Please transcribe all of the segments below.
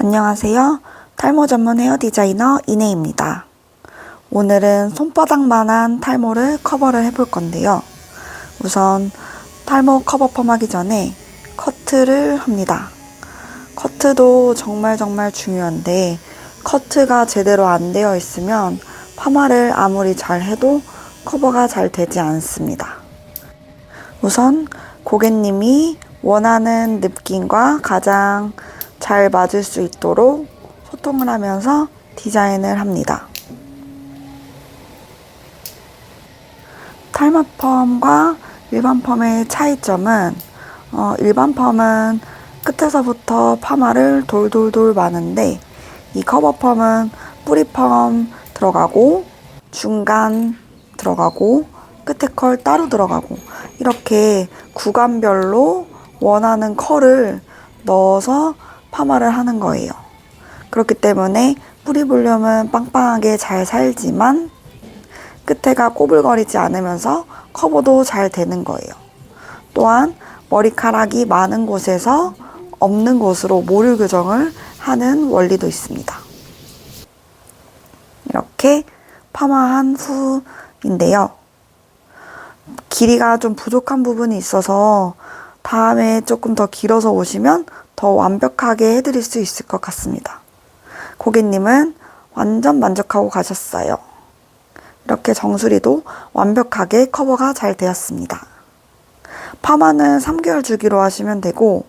안녕하세요. 탈모 전문 헤어 디자이너 이내입니다. 오늘은 손바닥만한 탈모를 커버를 해볼 건데요. 우선 탈모 커버 펌 하기 전에 커트를 합니다. 커트도 정말 정말 중요한데 커트가 제대로 안 되어 있으면 파마를 아무리 잘 해도 커버가 잘 되지 않습니다. 우선 고객님이 원하는 느낌과 가장 잘 맞을 수 있도록 소통을 하면서 디자인을 합니다. 탈모 펌과 일반 펌의 차이점은 어, 일반 펌은 끝에서부터 파마를 돌돌돌 마는데 이 커버 펌은 뿌리 펌 들어가고 중간 들어가고 끝에 컬 따로 들어가고 이렇게 구간별로 원하는 컬을 넣어서 파마를 하는 거예요. 그렇기 때문에 뿌리 볼륨은 빵빵하게 잘 살지만 끝에가 꼬불거리지 않으면서 커버도 잘 되는 거예요. 또한 머리카락이 많은 곳에서 없는 곳으로 모류 교정을 하는 원리도 있습니다. 이렇게 파마한 후인데요. 길이가 좀 부족한 부분이 있어서 다음에 조금 더 길어서 오시면 더 완벽하게 해드릴 수 있을 것 같습니다. 고객님은 완전 만족하고 가셨어요. 이렇게 정수리도 완벽하게 커버가 잘 되었습니다. 파마는 3개월 주기로 하시면 되고,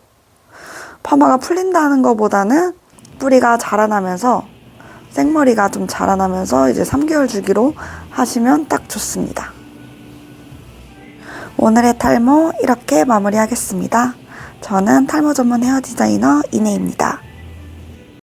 파마가 풀린다는 것보다는 뿌리가 자라나면서 생머리가 좀 자라나면서 이제 3개월 주기로 하시면 딱 좋습니다. 오늘의 탈모 이렇게 마무리하겠습니다. 저는 탈모 전문 헤어 디자이너 이내입니다.